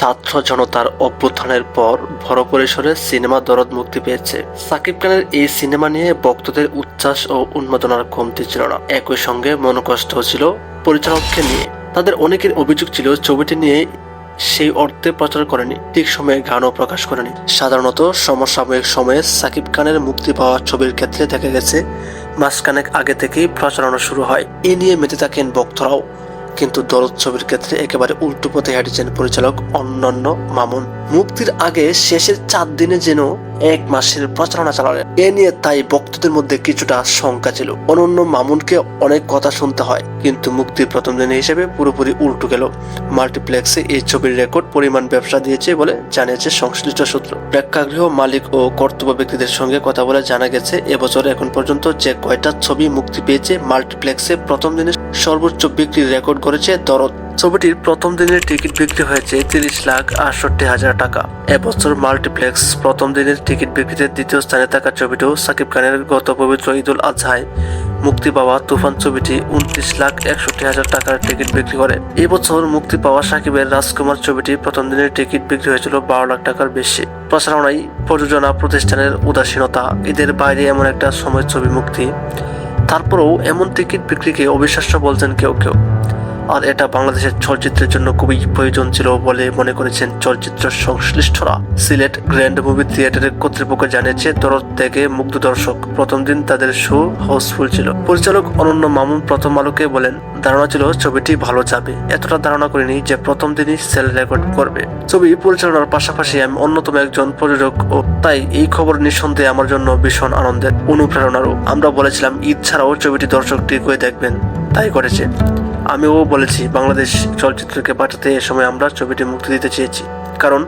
ছাত্র জনতার অভ্যুত্থানের পর বড় পরিসরে সিনেমা দরদ মুক্তি পেয়েছে। সাকিব খানের এই সিনেমা নিয়ে ভক্তদের উচ্ছ্বাস ও উন্মাদনার কমতি ছিল না। একই সঙ্গে মনোকষ্ট ছিল পরিচালককে নিয়ে। তাদের অনেকের অভিযোগ ছিল, ছবিটি নিয়ে সেই অর্থে প্রচার করেনি, ঠিক সময়ে গানও প্রকাশ করেনি। সাধারণত সমসাময়িক সময়ে সাকিব খানের মুক্তি পাওয়া ছবির ক্ষেত্রে দেখা গেছে, মাসখানেক আগে থেকেই প্রচারণা শুরু হয়। এ নিয়ে মেতে থাকেন ভক্তরাও কিন্তু দরদ ছবির ক্ষেত্রে একেবারে উল্টো পথে হাঁটিছেন পরিচালক অন্যান্য মামুন। মুক্তির আগে শেষের চার দিনে যেন এক মাসের প্রচারণা চালালেন। এ নিয়ে তাই ভক্তদের মধ্যে কিছুটা শঙ্কা ছিল। অনন্য মামুনকে অনেক কথা শুনতে হয়, কিন্তু মুক্তির প্রথম দিনে হিসেবে পুরোপুরি উল্টো গেল। মাল্টিপ্লেক্সে এই ছবির রেকর্ড পরিমাণ ব্যবসা দিয়েছে বলে জানিয়েছে সংশ্লিষ্ট সূত্র। প্রেক্ষাগৃহ মালিক ও কর্তব্য ব্যক্তিদের সঙ্গে কথা বলে জানা গেছে, এবছর এখন পর্যন্ত যে কয়টা ছবি মুক্তি পেয়েছে মাল্টিপ্লেক্সে প্রথম দিনে সর্বোচ্চ বিক্রির রেকর্ড করেছে দরদ। ছবিটির প্রথম দিনের টিকিট বিক্রি হয়েছে তিরিশ লাখ আটষট্টি হাজার টাকা। এবছর মাল্টিপ্লেক্স প্রথম দিনের টিকিট বিক্রিতে দ্বিতীয় স্থানে থাকা ছবিটিও সাকিব খানের গত পবিত্র ঈদুল আজহায় মুক্তি পাওয়া তুফান ছবিটি উনত্রিশ লাখ একষট্টি হাজার টাকার টিকিট বিক্রি করে। এবছর মুক্তি পাওয়া সাকিবের রাজকুমার ছবিটি প্রথম দিনের টিকিট বিক্রি হয়েছিল বারো লাখ টাকার বেশি। প্রচারণায় প্রযোজনা প্রতিষ্ঠানের উদাসীনতা, ঈদের বাইরে এমন একটা সময় ছবি মুক্তি। তারপরেও এমন টিকিট বিক্রিকে অবিশ্বাস্য বলছেন কেউ কেউ। আর এটা বাংলাদেশের চলচ্চিত্রের জন্য খুবই প্রয়োজন ছিল বলে মনে করেছেন চলচ্চিত্র সংশ্লিষ্টরা। সিলেট গ্র্যান্ড মুভি থিয়েটারের কর্তৃপক্ষ জানিয়েছে দরদ থেকে মুগ্ধ দর্শক প্রথম দিন তাদের শো হাউসফুল ছিল। পরিচালক অনন্য মামুন প্রথম আলোকে বলেন, ধারণা ছিল ছবিটি ভালো যাবে। এতটা ধারণা করিনি যে প্রথম দিনই সেল রেকর্ড করবে। ছবি পরিচালনার পাশাপাশি আমি অন্যতম একজন প্রযোজক ও তাই এই খবর নিঃসন্দেহে আমার জন্য ভীষণ আনন্দের অনুপ্রেরণারও। আমরা বলেছিলাম ছাড়াও ছবিটি দর্শক টিকে দেখবেন। তাই করেছে আমিও বলেছি, বাংলাদেশ চলচ্চিত্রকে বাঁচাতে এ সময় আমরা ছবিটি মুক্তি দিতে চেয়েছি। কারণ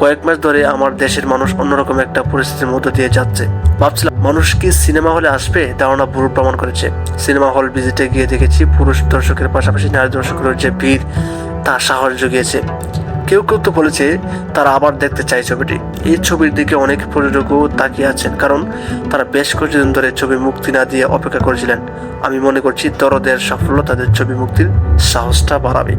কয়েক মাস ধরে আমার দেশের মানুষ অন্যরকম একটা পরিস্থিতির মধ্য দিয়ে যাচ্ছে। ভাবছিলাম, মানুষ কি সিনেমা হলে আসবে? ধারণা ভুল প্রমাণ করেছে। সিনেমা হল ভিজিটে গিয়ে দেখেছি পুরুষ দর্শকের পাশাপাশি নারী দর্শকের যে ভিড়, তা সাহস জুগিয়েছে। কেউ কেউ তো বলেছে তারা আবার দেখতে চায় ছবিটি। এই ছবির দিকে অনেক পর্যটকও তাকিয়ে আছেন, কারণ তারা বেশ কিছুদিন ধরে ছবি মুক্তি না দিয়ে অপেক্ষা করেছিলেন। আমি মনে করছি দরদের সাফল্য তাদের ছবি মুক্তির সাহসটা বাড়াবে।